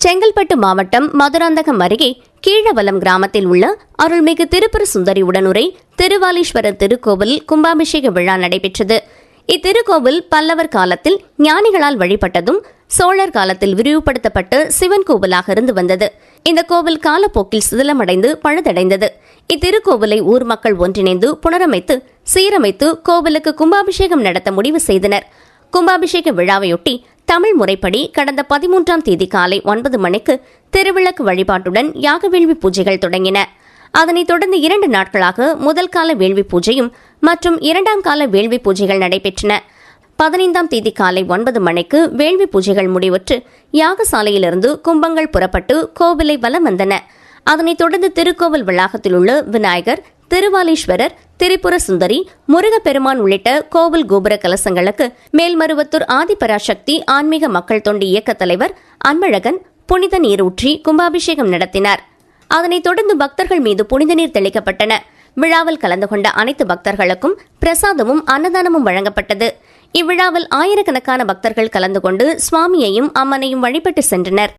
செங்கல்பட்டு மாவட்டம் மதுராந்தகம் அருகே கீழவலம் கிராமத்தில் உள்ள அருள்மிகு திருப்புர சுந்தரி உடனுரை திருவாலீஸ்வரர் திருக்கோவில் கும்பாபிஷேக விழா நடைபெற்றது. இத்திருக்கோவில் பல்லவர் காலத்தில் ஞானிகளால் வழிபட்டதும் சோழர் காலத்தில் விரிவுபடுத்தப்பட்டு சிவன் கோவிலாக இருந்து வந்தது. இந்த கோவில் காலப்போக்கில் சிதிலமடைந்து பழுதடைந்தது. இத்திருக்கோவிலை ஊர் மக்கள் ஒன்றிணைந்து புனரமைத்து சீரமைத்து கோவிலுக்கு கும்பாபிஷேகம் நடத்த முடிவு செய்தனர். கும்பாபிஷேக விழாவையொட்டி தமிழ் முறைப்படி கடந்த பதிமூன்றாம் தேதி காலை ஒன்பது மணிக்கு திருவிளக்கு வழிபாட்டுடன் யாக வேள்வி பூஜைகள் தொடங்கின. அதனைத் தொடர்ந்து இரண்டு நாட்களாக முதல் கால வேள்வி பூஜையும் மற்றும் இரண்டாம் கால வேள்வி பூஜைகள் நடைபெற்றன. பதினைந்தாம் தேதி காலை ஒன்பது மணிக்கு வேள்வி பூஜைகள் முடிவுற்று யாகசாலையிலிருந்து கும்பங்கள் புறப்பட்டு கோவிலை வலம் வந்தன. அதனைத் தொடர்ந்து திருக்கோவில் வளாகத்தில் உள்ள விநாயகர் திருவாலீஸ்வரர் திரிபுர சுந்தரி முருகப்பெருமான் உள்ளிட்ட கோவில் கோபுர கலசங்களுக்கு மேல்மருவத்தூர் ஆதிபராசக்தி ஆன்மீக மக்கள் தொண்டு இயக்க தலைவர் அன்பழகன் புனித நீரூற்றி கும்பாபிஷேகம் நடத்தினார். அதனைத் தொடர்ந்து பக்தர்கள் மீது புனித நீர் தெளிக்கப்பட்டன. விழாவில் கலந்து கொண்ட அனைத்து பக்தர்களுக்கும் பிரசாதமும் அன்னதானமும் வழங்கப்பட்டது. இவ்விழாவில் ஆயிரக்கணக்கான பக்தர்கள் கலந்து கொண்டு சுவாமியையும் அம்மனையும் வழிபட்டு சென்றனர்.